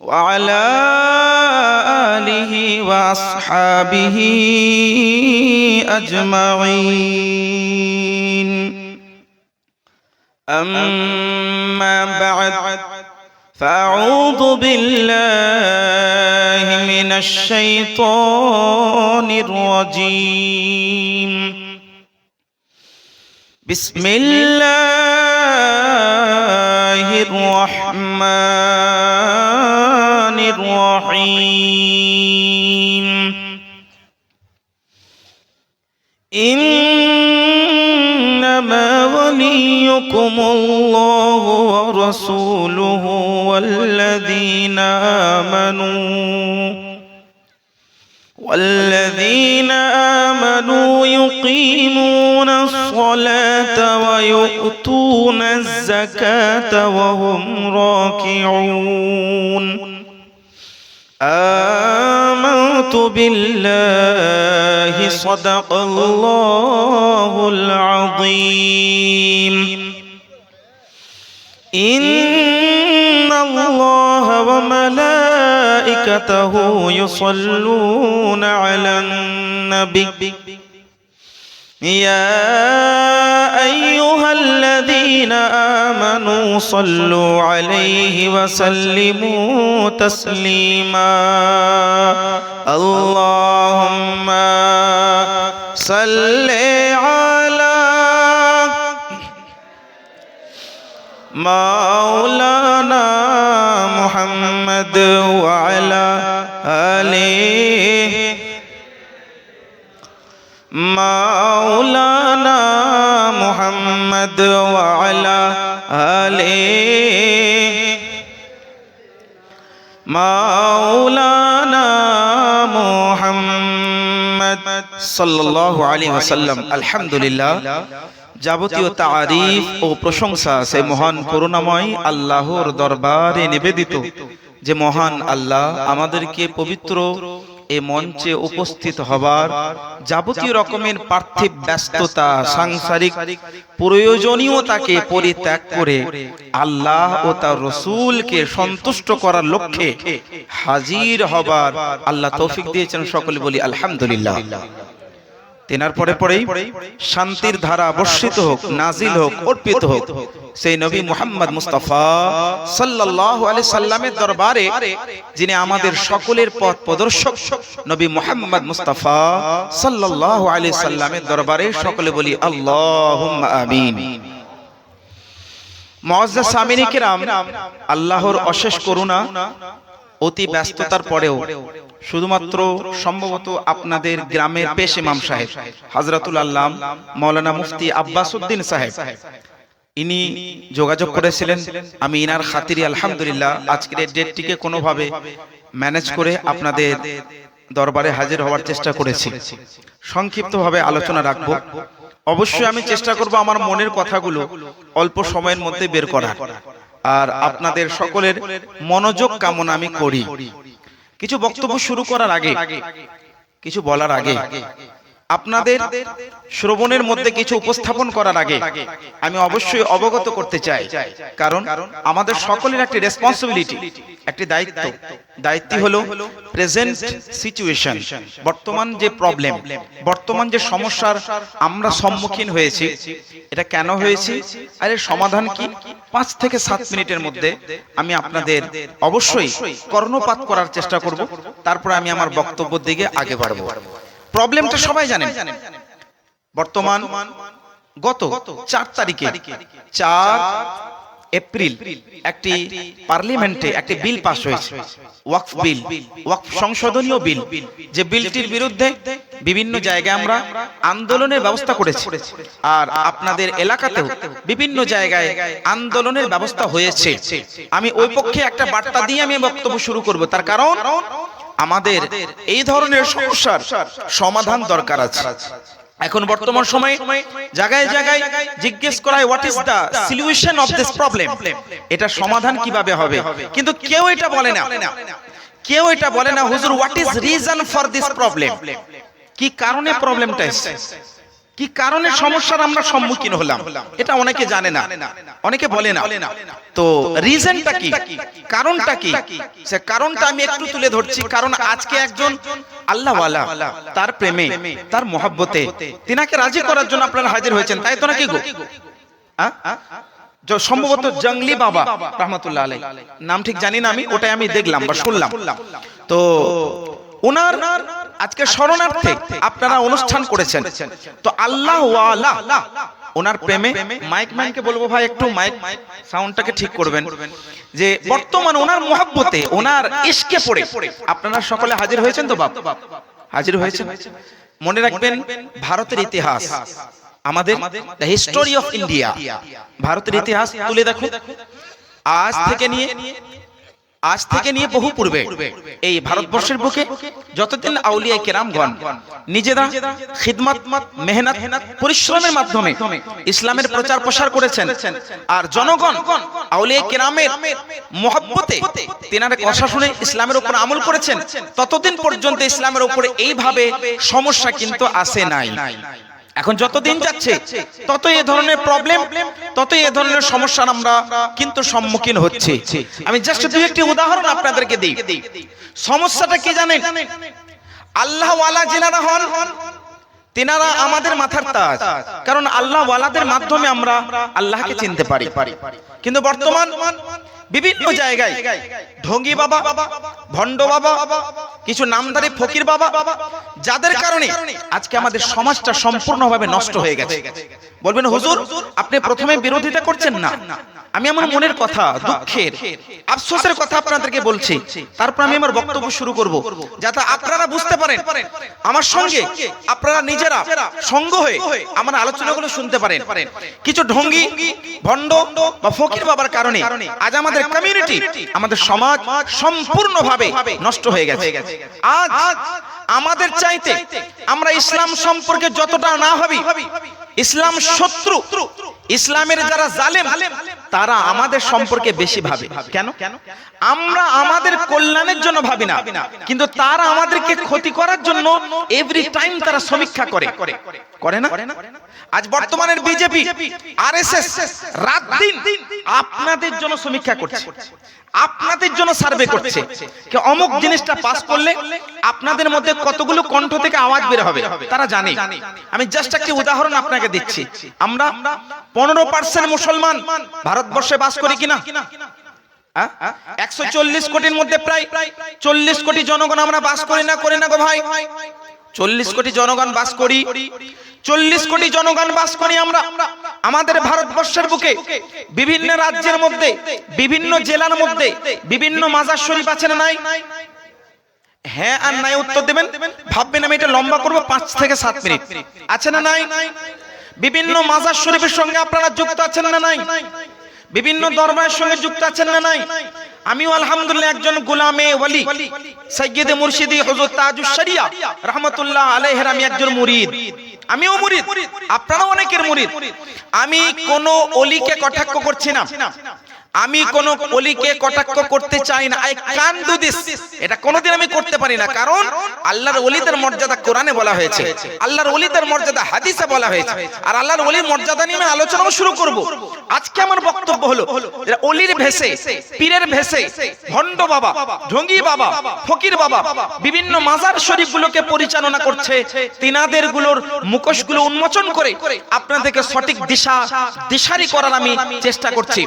وعلى آله وأصحابه أجمعين. أما بعد فأعوذ بالله من الشيطان الرجيم. بسم الله الرحمن إنما وليكم الله ورسوله والذين آمنوا والذين آمنوا يقيمون الصلاة ويؤتون الزكاة وهم راكعون. آمنت بالله صدق الله العظيم. إن الله وملائكته يصلون على النبي. يا الذين آمنوا صلوا عليه وسلموا تسليما. اللهم صل على مولانا محمد وعلى সাল্লাল্লাহু আলহামদুলিল্লাহ। যাবতীয় তারিফ ও প্রশংসা সে মহান করুণাময় আল্লাহর দরবারে নিবেদিত। যে মহান আল্লাহ আমাদেরকে পবিত্র এ মঞ্চে উপস্থিত হবার যাবতীয় রকমের পার্থিব ব্যস্ততা, সাংসারিক প্রয়োজনীয়তাকে পরিত্যাগ করে আল্লাহ ও তার রসুলকে সন্তুষ্ট করার লক্ষ্যে হাজির হবার আল্লাহ তৌফিক দিয়েছেন সকলে বলি আলহামদুলিল্লাহ। তেনার পরে পরেই শান্তির ধারা বর্ষিত হোক নাজিল হোক অর্পিত হোক। সেই নবী মুহাম্মদ মুস্তাফা সাল্লাল্লাহু আলাইহি সাল্লামের দরবারে যিনি আমাদের সকলের পথ প্রদর্শক নবী মুহাম্মদ মুস্তাফা সাল্লাল্লাহু আলাইহি সাল্লামের দরবারে সকলে বলি আল্লাহুম্মা আমিন। মুআজ্জাজ সামিনী কিরাম আল্লাহর অশেষ করুণা অতি ব্যস্ততার পরেও শুধুমাত্র সম্ভবত আপনাদের গ্রামের পেশ ইমাম সাহেব হাজরাতুল আল্লাম মৌলানা মুফতি আব্বাস উদ্দিন সাহেব। ইনি যোগাযোগ করেছিলেন আমি ইনার খাতিরে আলহামদুলিল্লাহ আজকের ডেটটিকে কোনোভাবে ম্যানেজ করে আপনাদের দরবারে হাজির হওয়ার চেষ্টা করেছি। সংক্ষিপ্তভাবে আলোচনা রাখব। অবশ্যই আমি চেষ্টা করব আমার মনের কথাগুলো অল্প সময়ের মধ্যে বের করার। আর আপনাদের সকলের মনোযোগ কামনা আমি করি। কিছু বক্তব্য শুরু করার আগে কিছু বলার আগে আপনাদের শ্রবণের মধ্যে কিছু উপস্থাপন করার আগে আমি অবশ্যই অবগত করতে চাই। কারণ আমাদের সকলের একটি রেসপন্সিবিলিটি একটি দায়িত্ব। দায়িত্ব। হলো প্রেজেন্ট সিচুয়েশন বর্তমান যে প্রবলেম বর্তমান যে সমস্যার আমরা সম্মুখীন হয়েছি এটা কেন হয়েছে? আর এর সমাধান কি? পাঁচ থেকে সাত মিনিটের মধ্যে আমি আপনাদের অবশ্যই কর্ণপাত করার চেষ্টা করব। তারপরে আমি আমার বক্তব্যের দিকে আগে বাড়বো। প্রবলেমটা সবাই জানেন বর্তমান গত চার তারিখে চার এপ্রিল একটি পার্লিমেন্টে একটি বিল পাস হয়েছে। ওয়াকফ বিল ওয়াকফ সংশোধনীয় বিল যে বিলটির বিরুদ্ধে বিভিন্ন জায়গায় আমরা আন্দোলনের ব্যবস্থা করেছি। আর আপনাদের এলাকাতেও বিভিন্ন জায়গায় আন্দোলনের ব্যবস্থা হয়েছে। আমি ওই পক্ষে একটা বার্তা দিয়ে আমি বক্তব্য শুরু করব। তার কারণ আমাদের এই ধরনের সমস্যার সমাধান দরকার আছে। এখন বর্তমান সময়ে জায়গায় জায়গায় জিজ্ঞেস করায় হয় what is the solution of this problem এটা সমাধান কীভাবে হবে? কিন্তু কেউ এটা বলে না। কেউ এটা বলে না, হুজুর what is reason for this problem কি কারণে প্রবলেমটা এসেছে? কি কারণে সমস্যার আমরা সম্মুখীন হলাম? এটা অনেকে জানে না। অনেকে বলে না। তো রিজনটা কি? কারণটা কি? সে কারণটা আমি একটু তুলে ধরছি। কারণ আজকে একজন আল্লাহওয়ালা তার প্রেমে তার মহাব্বতে তিনাকে রাজি করার জন্য আপনারা হাজির হয়েছেন। তাই তো নাকি গো? সম্ভবত জঙ্গলি বাবা রহমতুল্লাহ আলাই নাম ঠিক জানি না আমি ওটাই আমি দেখলাম বা শুনলাম। তো ওনার আজকে শরণার্থে আপনারা অনুষ্ঠান করেছেন। তো আল্লাহ ওনার প্রেমে মাইক মাইকে বলব ভাই একটু মাইক সাউন্ডটাকে ঠিক করবেন। যে বর্তমান ওনার মোহাব্বতে ওনার ইশকে পড়ে। আপনারা সকলে হাজির হয়েছেন তো বাপ? হাজির হয়েছেন? মনে রাখবেন ভারতের ইতিহাস। আমাদের দ্য হিস্টোরি অফ ইন্ডিয়া ভারতের ইতিহাস তুলে দেখুন আজ থেকে নিয়ে আজ থেকে নিয়ে বহু পূর্বে, এই ভারতবর্ষের বুকে যতদিন আউলিয়া কেরামগণ নিজেরা খিদমত, মেহনত, পরিশ্রমের মাধ্যমে ইসলামের প্রচার প্রসার করেছেন, আর জনগণ আউলিয়া কেরামের মহব্বতে তেনার কথা শুনে ইসলামের উপর আমল করেছেন, ততদিন পর্যন্ত ইসলামের উপরে এইভাবে সমস্যা কিন্তু আসে নাই। এখন যত দিন যাচ্ছে তত এ ধরনের প্রবলেম তত এ ধরনের সমস্যার আমরা কিন্তু সম্মুখীন হচ্ছে। আমি জাস্ট দুই একটি উদাহরণ আপনাদেরকে দিই। সমস্যাটা কি জানেন? আল্লাহ ওয়ালা যিনারা হন তেনারা আমাদের মাথার তাজ। কারণ আল্লাহ ওয়ালাদের মাধ্যমে আমরা আল্লাহকে চিনতে পারি। কিন্তু বর্তমান বিভিন্ন জায়গায় ঢঙ্গি বাবা ভণ্ড বাবা কিছু নামদারি ফকির বাবা যাদের কারণে আজকে আমাদের সমাজটা সম্পূর্ণভাবে নষ্ট হয়ে গেছে। বলবেন হুজুর আপনি প্রথমে বিরোধিতা করছেন না। আমি আমার মনের কথা দুঃখের আফসোসের কথা আপনাদেরকে বলছি। তারপর আমি আমার বক্তব্য শুরু করব। যাতে আপনারা বুঝতে পারেন আমার সঙ্গে আপনারা নিজেরা সঙ্গ হয়ে আমার আলোচনাগুলো শুনতে পারেন। কিছু ঢঙ্গি ভণ্ড বা ফকির বাবার কারণে আজ আমাদের কমিউনিটি আমাদের সমাজ সম্পূর্ণভাবে নষ্ট হয়ে গেছে। আজ আমাদের চাইতে আমরা ইসলাম সম্পর্কে যতটা না ভাবি ইসলাম শত্রু। ইসলামের যারা জালেম তারা আমাদের সম্পর্কে বেশি ভাবে। কেন? আমরা আমাদের কল্যাণের জন্য ভাবি না। কিন্তু তারা আমাদেরকে ক্ষতি করার জন্য এভরি টাইম তারা সমীক্ষা করে। করে। না? আজ বর্তমানের বিজেপি আরএসএস রাত দিন আপনাদের জন্য সমীক্ষা করছে। আপনাদের জন্য সার্ভে করছে। অমুক জিনিসটা পাস করলে আপনাদের মধ্যে কতগুলো কণ্ঠ থেকে আওয়াজ বের হবে? তারা জানে। আমি জাস্ট একটি উদাহরণ আপনাকে দিচ্ছি। আমরা পনেরো পার্সেন্ট মুসলমান ভারতবর্ষে বাস করি কিনা? একশো চল্লিশ কোটির মধ্যে প্রায় চল্লিশ কোটি জনগণ আমরা বাস করি না করি না গো ভাই। চল্লিশ কোটি জনগণ বাস করি। চল্লিশ কোটি জনগণ বাস করি আমরা। আমাদের ভারতবর্ষের বুকে বিভিন্ন রাজ্যের মধ্যে, বিভিন্ন জেলার মধ্যে, বিভিন্ন মাজার শরীফ আছে না নাই? হ্যাঁ আর নাই উত্তর দেবেন। ভাববেন আমি এটা লম্বা করব, পাঁচ থেকে সাত মিনিট। আছে না নাই? বিভিন্ন মাজার শরীফের সঙ্গে আপনারা যুক্ত আছেন না নাই? বিভিন্ন দরবারের সঙ্গে যুক্ত আছেন না নাই? আমিও আলহামদুলিল্লাহ একজন গোলামে ওয়ালি সৈয়দে মুর্শিদি হযরত তাজুস শরিয়া, রাহমাতুল্লাহ আলাইহির আমি একজন murid আমিও murid আপনারাও অনেকের murid আমি কোন ওলিকে কটাক্ষ করছি না। আমি কোন অলিকে কটাক্ষ করতে চাই না। আই কান ডু দিস এটা কোনোদিন আমি করতে পারি না। কারণ আল্লাহর ওলিদের মর্যাদা কোরআনে বলা হয়েছে। আল্লাহর ওলিদের মর্যাদা হাদিসে বলা হয়েছে। আর আল্লাহর ওলির মর্যাদা নিয়ে আমি আলোচনা শুরু করব। আজকে আমার বক্তব্য হলো এরা অলির ভেসে পীরের ভেসে ভণ্ড বাবা ঢঙ্গি বাবা ফকির বাবা বিভিন্ন মাজার শরীফগুলোকে পরিচালনা করছে তিনাদেরগুলোর মুখোশগুলো উন্মোচন করে। আপনাদেরকে সঠিক দিশা দিশারি করার আমি চেষ্টা করছি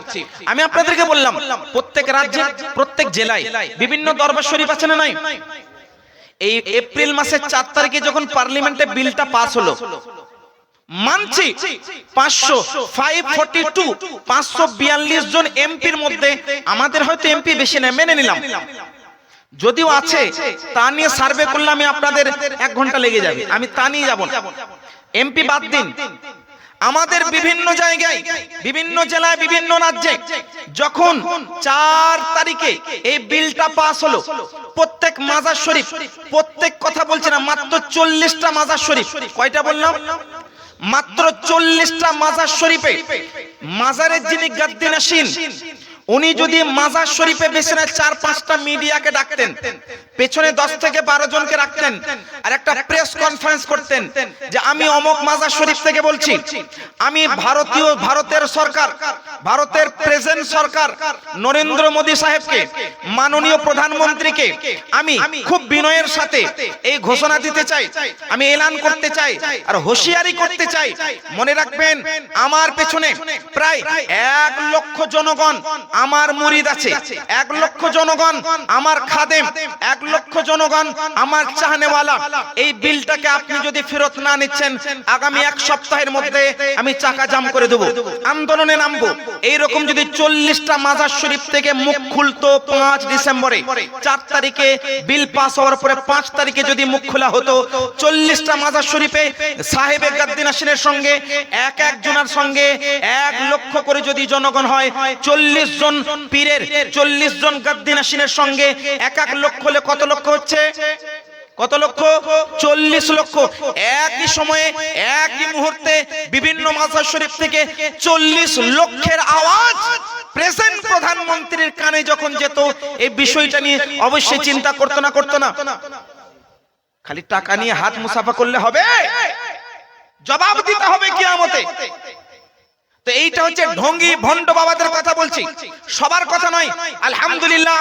আমি আপনাদেরকে বললাম, প্রত্যেক রাজ্যে প্রত্যেক জেলায় বিভিন্ন দরবার শরীফ আছে না নাই? এই এপ্রিল মাসের চার তারিখে যখন পার্লামেন্টে বিলটা পাস হলো, মানছি পাঁচশো ফাইভ ফোর্টি টু পাঁচশো বিয়াল্লিশ জন এমপির মধ্যে আমাদের হয়তো এমপি বেশি নেই মেনে নিলাম। যদিও আছে, তা নিয়ে সার্ভে করলে আমি আপনাদের এক ঘণ্টা লেগে যাবে, আমি তা নিয়ে যাব এমপি বাদ দিন। আমাদের বিভিন্ন জায়গায় বিভিন্ন জেলায় বিভিন্ন রাজ্যে যখন চার তারিখে এই বিলটা পাস হলো প্রত্যেক মাজার শরীফ প্রত্যেক কথা বলছে না মাত্র চল্লিশটা মাজার শরীফ। কয়টা বললাম? মাত্র চল্লিশটা মাজার শরীফে মাজারের যিনি গাদ্দিন আসিন উনি যদি মাজার শরীফে বেছে না চার, পাঁচটা মিডিয়াকে ডাকতেন, পেছনে দশ থেকে বারো জনকে রাখতেন আর একটা প্রেস কনফারেন্স করতেন যে আমি অমক মাজার শরীফ থেকে বলছি, আমি ভারতীয়, ভারতের সরকার, ভারতের প্রেজেন্ট সরকার নরেন্দ্র মোদী সাহেবকে, মাননীয় প্রধানমন্ত্রীকে আমি খুব বিনয়ের সাথে এই ঘোষণা দিতে চাই, আমি এলান করতে চাই আর হুঁশিয়ারি করতে চাই। মনে রাখবেন, আমার পেছনে প্রায় এক লক্ষ জনগণ আমার মুরিদ আছে। এক লক্ষ জনগণ আমার খাদেম। এক লক্ষ জনগণ আমার চাহনেওয়ালা। এই বিলটাকে আপনি যদি ফেরত না নিচ্ছেন আগামী এক সপ্তাহের মধ্যে আমি চাকা জাম করে দেবো। আন্দোলনে নামবো। এইরকম যদি চল্লিশটা মাজার শরীফ থেকে মুখ খুলতো পাঁচ ডিসেম্বরে চার তারিখে বিল পাস হওয়ার পরে পাঁচ তারিখে যদি মুখ খোলা হতো চল্লিশটা মাজার শরীফে সাহেব গাদ্দিন আসিনের সঙ্গে এক এক জনের সঙ্গে এক লক্ষ করে যদি জনগণ হয় চল্লিশ জন পীরের চল্লিশ জন গাদ্দিন আসিনের সঙ্গে এক এক লক্ষ হলে কত লক্ষ হচ্ছে? কত লক্ষ? চল্লিশ লক্ষ। একই সময়ে, একই মুহূর্তে বিভিন্ন মাজার শরীফ থেকে চল্লিশ লক্ষের আওয়াজ প্রেজেন্ট প্রধানমন্ত্রীর কানে যখন যেত, এই বিষয়টা নিয়ে অবশ্যই চিন্তা করতো না করতো না। খালি টাকা নিয়ে হাত মুসাফা করলে হবে? জবাব দিতে হবে কিয়ামতে। তো এইটা হচ্ছে ঢঙ্গি ভণ্ড বাবাদের কথা বলছি। সবার কথা নয়, আলহামদুলিল্লাহ,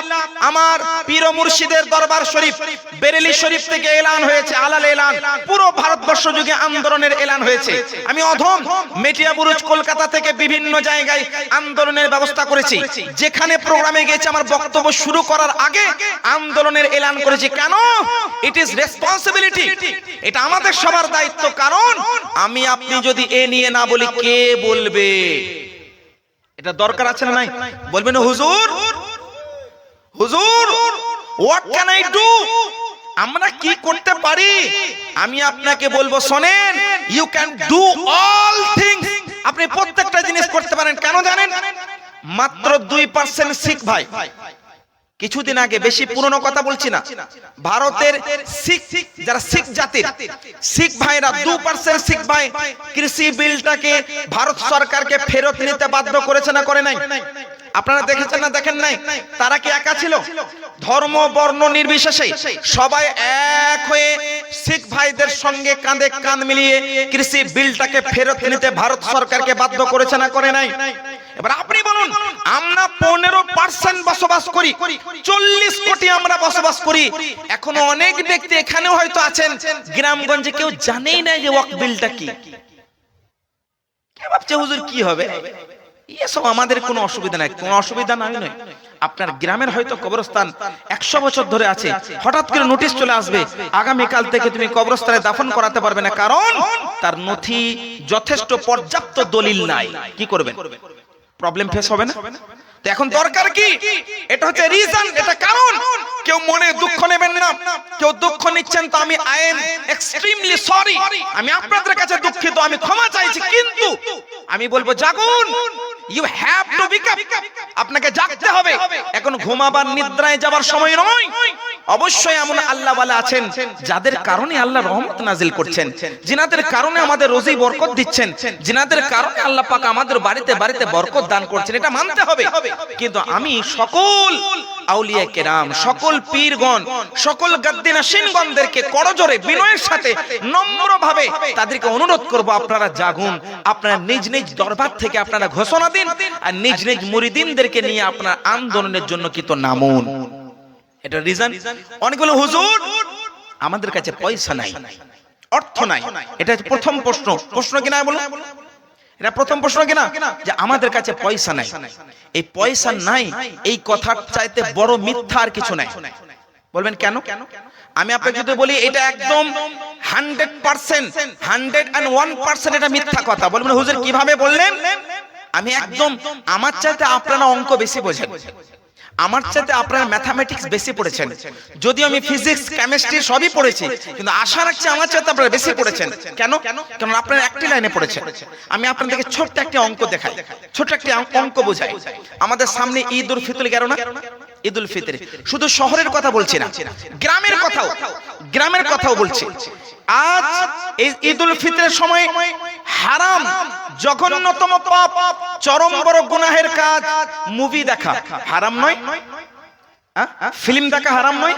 আমার পীর মুর্শিদের দরবার শরীফ, বেরেলি শরীফ থেকে এলান হয়েছে, আলাল এলান। পুরো ভারতবর্ষ যুগে আন্দোলনের এলান হয়েছে। আমি অধম মেটিয়া বুরুজ, কলকাতা থেকে বিভিন্ন জায়গায় আন্দোলনের ব্যবস্থা করেছি। যেখানে প্রোগ্রামে গেছে আমার বক্তব্য শুরু করার আগে আন্দোলনের এলান করেছি। কেন? ইট ইজ রেসপন্সিবিলিটি এটা আমাদের সবার দায়িত্ব। কারণ আমি, আপনি যদি এ নিয়ে না বলি, কে বলবে? এটা দরকার আছে না নাই? বলবেন, হুজুর হুজুর হোয়াট ক্যান আই ডু আমরা কি করতে পারি? আমি আপনাকে বলব, শোনেন you can do all things আপনি প্রত্যেকটা জিনিস করতে পারেন। কেন জানেন? মাত্র দুই পার্সেন্ট শিখ ভাই। কিছুদিন আগে বেশি পুরনো কথা বলছি না। ভারতের শিখ যারা শিখ জাতির শিখ ভাইরা দু পার্সেন্ট শিখ ভাই কৃষি বিলটাকে ভারত সরকারকে ফেরত নিতে বাধ্য করেছে না করে নাই। আপনারা দেখেছেন না দেখেন নাই? তারা কি একা ছিল? ধর্ম বর্ণ নির্বিশেষে সবাই এক হয়ে শিখ ভাইদের সঙ্গে কাঁধে কাঁধ মিলিয়ে কৃষি বিলটাকে ফেরত নিতে ভারত সরকারকে বাধ্য করেছে না করে নাই? এবার আপনি বলুন আমরা পনেরো পার্সেন্ট বসবাস করি চল্লিশ কোটি আমরা বসবাস করি। এখনও অনেক ব্যক্তি এখানেও হয়তো আছেন গ্রামগঞ্জে কেউ জানেই না যে ওয়াক বিলটা কি ভাবছে হুজুর কি হবে? এসব আমাদের কোনো অসুবিধা নাই। কোনো অসুবিধা নাই নয়। আপনার গ্রামের হয়তো কবরস্থান একশো বছর ধরে আছে। হঠাৎ করে নোটিশ চলে আসবে। আগামীকাল থেকে তুমি কবরস্থানে দাফন করাতে পারবে না। কারণ তার নথি যথেষ্ট পর্যাপ্ত দলিল নাই। কি করবেন? প্রবলেম ফেস হবে না? তো এখন দরকার কি? এটা হচ্ছে রিজন এটা কারণ। কেউ মনে দুঃখ নেবেন না। কেউ দুঃখ নিচ্ছেন তো আমি আই এম এক্সট্রিমলি সরি আমি আপনাদের কাছে দুঃখিত। আমি ক্ষমা চাইছি কিন্তু আমি বলব জাগুন। ইউ হ্যাভ টু বিক আপনাকে জাগতে হবে। এখন ঘুমাবার নিদ্রায় যাবার সময় নয়। অবশ্যই এমন আল্লাহ ওয়ালা আছেন, যাদের কারণে আল্লাহ রহমত নাজিল করছেন। জিনাদের কারণে আমাদের রোজি বরকত দিচ্ছেন। জিনাদের কারণে আল্লাহ পাক আমাদের বাড়িতে বাড়িতে বরকত দান করছেন, এটা মানতে হবে। কিন্তু আমি সকল আউলিয়া কেরাম, সকল পীরগণ, সকল গাদ্দিনা সিনগণদেরকে করজোরে বিনয়ের সাথে, নম্রভাবে তাদেরকে অনুরোধ করব, আপনারা জাগুন। আপনারা নিজ নিজ দরবার থেকে আপনারা ঘোষণা দিন। আর নিজ নিজ মুরিদিনদেরকে নিয়ে আপনার আন্দোলনের জন্য কিন্তু নামুন? এটা রিজন অনেকগুলো হুজুর আমাদের কাছে পয়সা নাই। অর্থ নাই। এটা হচ্ছে প্রথম প্রশ্ন। প্রশ্ন কিনা বলুন? এটা প্রথম প্রশ্ন কিনা যে আমাদের কাছে পয়সা নাই। এই পয়সা নাই এই কথার চাইতে বড় মিথ্যা আর কিছু নাই। বলবেন কেন? আমি আপনাকে যদি বলি এটা একদম hundred percent hundred and one percent এটা মিথ্যা কথা। বলবেন হুজুর কীভাবে বললেন? আমি একদম আমার চাইতে আপনারা অঙ্ক বেশি বোঝেন। আমার চাইতে আপনারা ম্যাথামেটিক্স বেশি পড়েছেন। যদিও আমি ফিজিক্স কেমিস্ট্রি সবই পড়েছি কিন্তু আশা রাখছি আমার চাইতে আপনারা বেশি পড়েছেন। কেন? কারণ আপনারা একটি লাইনে পড়েছেন। আমি আপনাদেরকে ছোট্ট একটি অঙ্ক দেখাই। ছোট্ট একটি অঙ্ক- বোঝাই। আমাদের সামনে ঈদ উল ফিতর গেল না? ঈদ উল ফিতর শুধু শহরের কথা বলছি না। গ্রামের কথাও। গ্রামের কথাও বলছি। আজ এই ঈদ উল ফিতরের সময় হারাম, জঘন্যতম পাপ, চরম বড় গুনাহের কাজ মুভি দেখা। হারাম নয়। ফিল্ম দেখা হারাম নয়।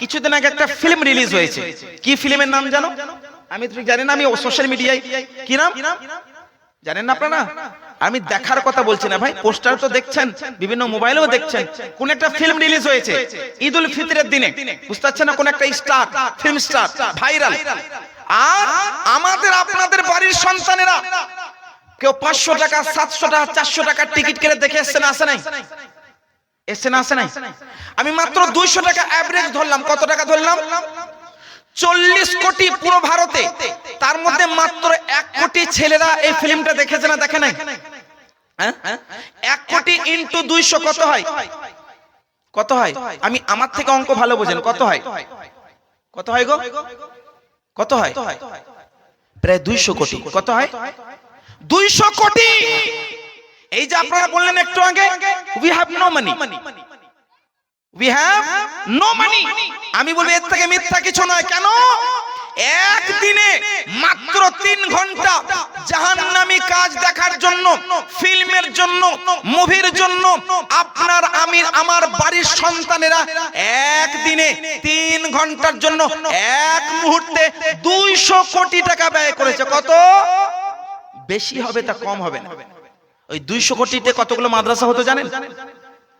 কিছুদিন আগে একটা ফিল্ম রিলিজ হয়েছে। কি ফিল্মের নাম জানো? আমি ঠিক জানি না, আমি সোশ্যাল মিডিয়ায় কি নাম? জানেন না আপনারা? আমি দেখার কথা বলছি না ভাই, পোস্টার তো দেখছেন, বিভিন্ন মোবাইলেও দেখছেন, কোন একটা ফিল্ম রিলিজ হয়েছে ঈদ উল ফিতরের দিনে, বুঝতে পারছেন না কোন একটা স্টার ফিল্ম স্টার ভাইরাল আর আমাদের, আপনাদের বাড়ির সন্তানেরা, কেউ পাঁচশো টাকা, সাতশো টাকা, চারশো টাকার টিকিট কেটে দেখে এসছে না আসে নাই? এসছে না আসে নাই? আমি মাত্র দুইশো টাকা অ্যাভারেজ ধরলাম, কত টাকা ধরলাম? চল্লিশ কোটি পুরো ভারতে, তার মধ্যে মাত্র এক কোটি ছেলেরা এই ফিল্মটা দেখেছে না দেখে নাই? এক কোটি ইন্টু দুইশো কত হয়? কত হয়? আমি আমার থেকে অঙ্ক ভালো বোঝেন, কত হয়? কত হয় গো? কত হয়? প্রায় দুইশো কোটি। হয়? দুইশো কোটি! এই যে আপনারা বললেন একটু আগে we have no money we have no money আমি বলব এর থেকে মিথ্যা কিছু নয়। কেন? একদিনে মাত্র তিন ঘণ্টা জাহান্নামি কাজ দেখার জন্য, ফিল্মের জন্য, মুভির জন্য আপনার আমি, আমার বাড়ির সন্তানেরা একদিনে তিন ঘণ্টার জন্য এক মুহূর্তে দুইশো কোটি টাকা ব্যয় করেছে। কত? বেশি হবে তা কম হবে না। ওই দুইশো কোটিতে কতগুলো মাদ্রাসা হতো জানেন?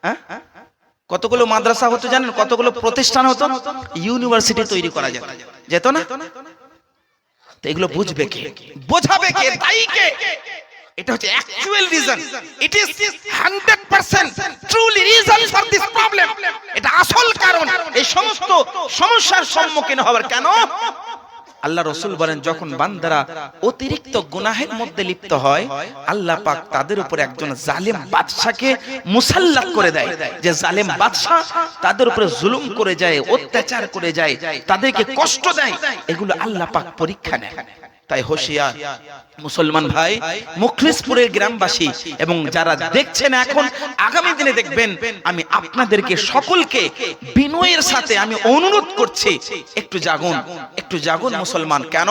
হ্যাঁ? কতগুলো মাদ্রাসা হতো জানেন? কতগুলো প্রতিষ্ঠান হতো? ইউনিভার্সিটি তৈরি করা যেত। যেত না? তো এগুলো বুঝবে কে? বোঝাবে কে? দায়ী কে? এটা হচ্ছে actual reason it is 100% truly reason for this problem এটা আসল কারণ। এই সমস্ত সমস্যার সম্মুখীন হওয়ার কেন? আল্লাহ রসুল বলেন, যখন বান্দারা অতিরিক্ত গুনাহের মধ্যে লিপ্ত হয়, আল্লাহ পাক তাদের উপর একজন জালেম বাদশাকে মুসাল্লাক করে দেয়। যে জালেম বাদশা তাদের উপরে জুলুম করে যায়, অত্যাচার করে যায়, তাদেরকে কষ্ট দেয়, এগুলো আল্লাহ পাক পরীক্ষা নেয় তাই হোশিয়ার মুসলমান ভাই মুখলিসপুরের গ্রামবাসী এবং যারা দেখছেন এখন আগামী দিনে দেখবেন আমি আপনাদেরকে সকলকে বিনয়ের সাথে আমি অনুরোধ করছি একটু জাগুন একটু জাগুন মুসলমান কেন?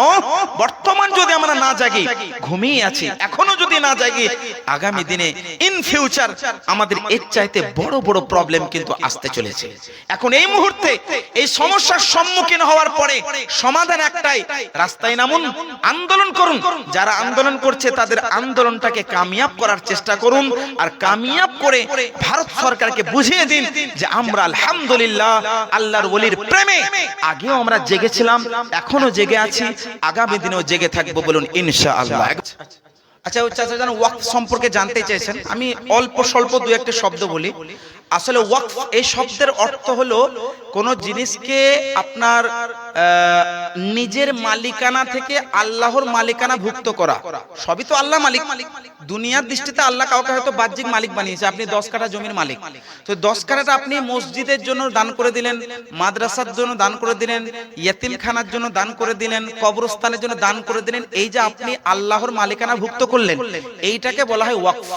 বর্তমান যদি আমরা না জাগি ঘুমিয়ে আছি এখনও যদি না জাগি আগামী দিনে ইন ফিউচার আমাদের এর চাইতে বড় বড় প্রবলেম কিন্তু আসতে চলেছে। এখন এই মুহূর্তে এই সমস্যার সম্মুখীন হওয়ার পরে সমাধান একটাই রাস্তায় নামুন আন্দোলন করুন। যারা আন্দোলন করছে, তাদের আন্দোলনটাকে কামিয়াব করার চেষ্টা করুন আর কামিয়াব করে ভারত সরকারকে বুঝিয়ে দিন যে আমরা আলহামদুলিল্লাহ আল্লাহর ওলির প্রেমে। আগেও আমরা জেগেছিলাম এখনও জেগে আছি, আগামী দিনেও জেগে থাকব বলুন ইনশাআল্লাহ। আচ্ছা ওই চাচা যেন ওয়াকফ সম্পর্কে জানতে চাইছেন। আমি অল্প স্বল্প দু একটা শব্দ বলি। আসলে ওয়াকফ এই শব্দের অর্থ হলো কোন জিনিসকে আপনার নিজের মালিকানা থেকে আল্লাহর মালিকানা ভুক্ত করা। সবই তো আল্লাহ মালিক। দুনিয়ার দৃষ্টিতে আল্লাহ কাউকে হয়তো বাহ্যিক মালিক বানিয়েছে। আপনি দশ কাঠা জমির মালিক। তো দশ কাঠাটা আপনি মসজিদের জন্য দান করে দিলেন মাদ্রাসার জন্য দান করে দিলেন ইয়েতিমখানার জন্য দান করে দিলেন কবরস্থানের জন্য দান করে দিলেন। এই যে আপনি আল্লাহর মালিকানা ভুক্ত করলেন এইটাকে বলা হয় ওয়াকফ।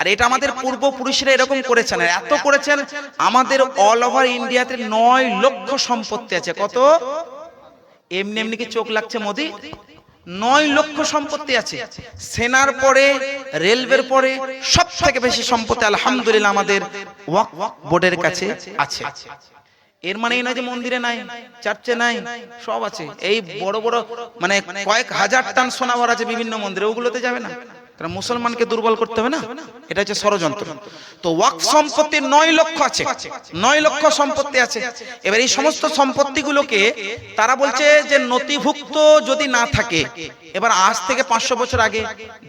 আর এটা আমাদের পূর্বপুরুষরা এরকম করেছেন। আর এত করেছেন আমাদের অল ওভার ইন্ডিয়াতে নয় লক্ষ সম্পত্তি আছে। কত? এমনি এমনি কি চোখ লাগছে মোদি? নয় লক্ষ সম্পত্তি আছে। সেনার পরে রেলওয়ের পরে সব থেকে বেশি সম্পত্তি আলহামদুলিল্লাহ আমাদের ওয়াকফ বোর্ডের কাছে আছে। এর মানে এই নয় যে মন্দিরে নাই চার্চে নাই সব আছে। এই বড় বড় মানে কয়েক হাজার টান সোনা ভরা আছে বিভিন্ন মন্দিরে। ওগুলোতে যাবে না। মুসলমানকে দুর্বল করতে হবে না? এটা হচ্ছে ষড়যন্ত্র। তো ওয়াক সম্পত্তি নয় লক্ষ আছে। নয় লক্ষ সম্পত্তি আছে। এবার এই সমস্ত সম্পত্তিগুলোকে তারা বলছে যে নথিভুক্ত যদি না থাকে, এবার আজ থেকে পাঁচশো বছর আগে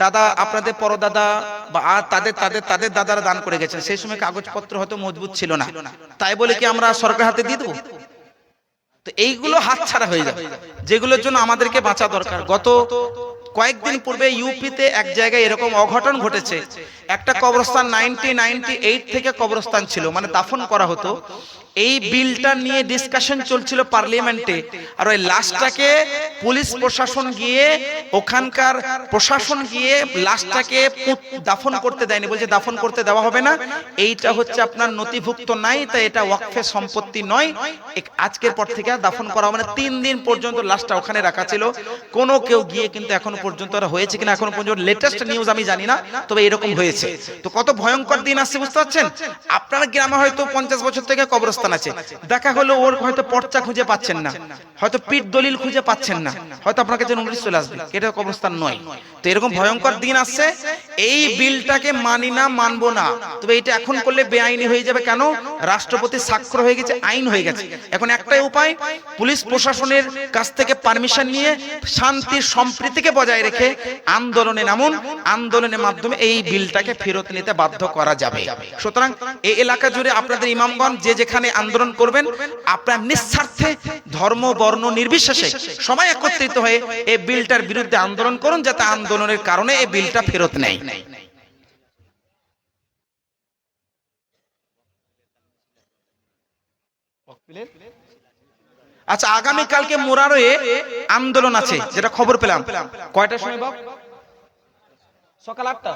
দাদা, আপনাদের পরদাদা বা আর তাদের তাদের তাদের দাদারা দান করে গেছেন সেই সময় কাগজপত্র হয়তো মজবুত ছিল না। তাই বলে কি আমরা সরকার হাতে দিয়ে দেবো? তো এইগুলো হাতছাড়া হয়ে যাবে যেগুলোর জন্য আমাদেরকে বাঁচা দরকার। গত কয়েকদিন পূর্বে ইউপিতে এক জায়গায় এরকম অঘটন ঘটেছে। একটা কবরস্থান নাইনটি নাইনটি এইট থেকে কবরস্থান ছিল মানে দাফন করা হতো। এই বিলটা নিয়ে ডিসকাশন চলছিল পার্লামেন্টে আর ওই লাশটাকে পুলিশ প্রশাসন গিয়ে ওখানকার প্রশাসন গিয়ে লাশটাকে দাফন করতে দেয়নি। বলছে দাফন করতে দেওয়া হবে না। এইটা হচ্ছে আপনার নথিভুক্ত নাই তাই এটা ওয়াকফে সম্পত্তি নয়। এক- আজকের পর থেকে দাফন করা হবে না। তিন দিন পর্যন্ত লাশটা ওখানে রাখা ছিল। কোনো কেউ গিয়ে কিন্তু এখনও পর্যন্ত হয়েছে কিনা এখনও পর্যন্ত লেটেস্ট নিউজ আমি জানি না। তবে এরকম হয়েছে। তো কত ভয়ঙ্কর দিন আসছে বুঝতে পারছেন? আপনার গ্রামে হয়তো পঞ্চাশ বছর থেকে কবরস্থান কবরস্থান আছে। দেখা হলো ওর হয়তো পর্চা খুঁজে পাচ্ছেন না। হয়তো পিঠ দলিল খুঁজে পাচ্ছেন না। হয়তো আপনার কাছে নোটিশ চলে আসবে, এটা কবরস্থান নয়। তো এরকম ভয়ঙ্কর দিন আসছে, এই বিলটাকে মানি না, মানবো না। তবে এটা এখন করলে বেআইনি হয়ে যাবে কেন? রাষ্ট্রপতি স্বাক্ষর হয়ে গেছে, আইন হয়ে গেছে। এখন একটাই উপায়, পুলিশ প্রশাসনের কাছ থেকে পারমিশন নিয়ে শান্তি সম্প্রীতিকে বজায় রেখে আন্দোলনে নামুন। আন্দোলনের মাধ্যমে এই বিলটাকে ফেরত নিতে বাধ্য করা যাবে। সুতরাং এই এলাকা জুড়ে আপনাদের ইমামগঞ্জ যে যেখানে আন্দোলন করবেন আপনার নিঃস্বার্থে ধর্ম বর্ণ নির্বিশেষে সবাই একত্রিত হয়ে এই বিলটার বিরুদ্ধে আন্দোলন করুন যাতে আন্দোলনের কারণে এই বিলটা ফেরত নেয়। আচ্ছা আগামী কালকে মোরারোয়ে আন্দোলন আছে যেটা খবর পেলাম। কয়টার সময় সকাল আটটা।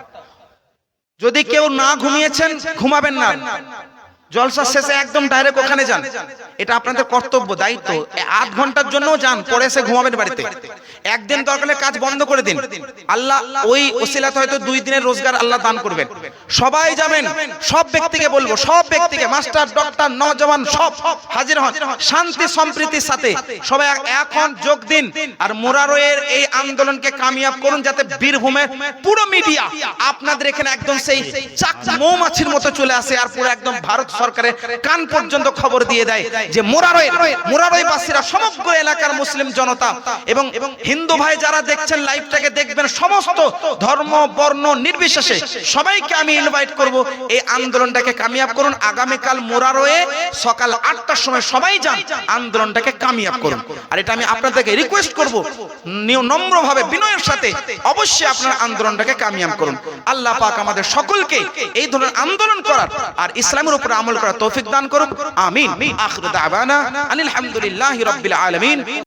যদি কেউ না ঘুমিয়েছেন ঘুমাবেন না। জলসা শেষে একদম ডাইরেক্ট ওখানে যান। এটা আপনাদের কর্তব্য দায়িত্ব। আধ ঘণ্টার জন্য যান পরে এসে ঘুমাবেন বাড়িতে। একদিন দরকার কাজ বন্ধ করে দিন। আল্লাহ ওই ওসিলাতে হয়তো দুই দিনের রোজগার আল্লাহ দান করবেন। সবাই যাবেন। সব ব্যক্তিকে বলব সব ব্যক্তিকে মাস্টার ডক্টর নজওয়ান সব হাজির হন। শান্তি সম্প্রীতির সাথে। সবাই এখন যোগ দিন। আর মোরারোয়ের এই আন্দোলনকে কামিয়াব করুন যাতে বীরভূমের পুরো মিডিয়া আপনাদের এখানে একদম সেই চাক মৌমাছির মতো চলে আসে আর পুরো একদম ভারত সরকারের কান পর্যন্ত খবর দিয়ে দেয় যে মোরারোয় মোরারোয় বাসীরা সমগ্র এলাকার মুসলিম জনতা এবং হিন্দু ভাই যারা দেখছেন লাইভটাকে দেখবেন, সমস্ত ধর্ম, বর্ণ নির্বিশেষে সবাইকে আমি ইনভাইট করব। এই আন্দোলনটাকে কামিয়াব করুন। আগামীকাল মোরারোয়ে সকাল আটটার সময় সবাই যান, আন্দোলনটাকে কামিয়াব করুন। আর এটা আমি আপনাদেরকে রিকোয়েস্ট করব। নম্রভাবে বিনয়ের সাথে অবশ্যই আপনারা আন্দোলনটাকে কামিয়াব করুন। আল্লাহ পাক আমাদের সকলকে এই ধরনের আন্দোলন করার আর ইসলামের উপর আমল করার তৌফিক দান করুন। আমিন। আখির দাওয়ানা আলহামদুলিল্লাহি হামদুলিল্লাহি রাব্বিল আলামিন।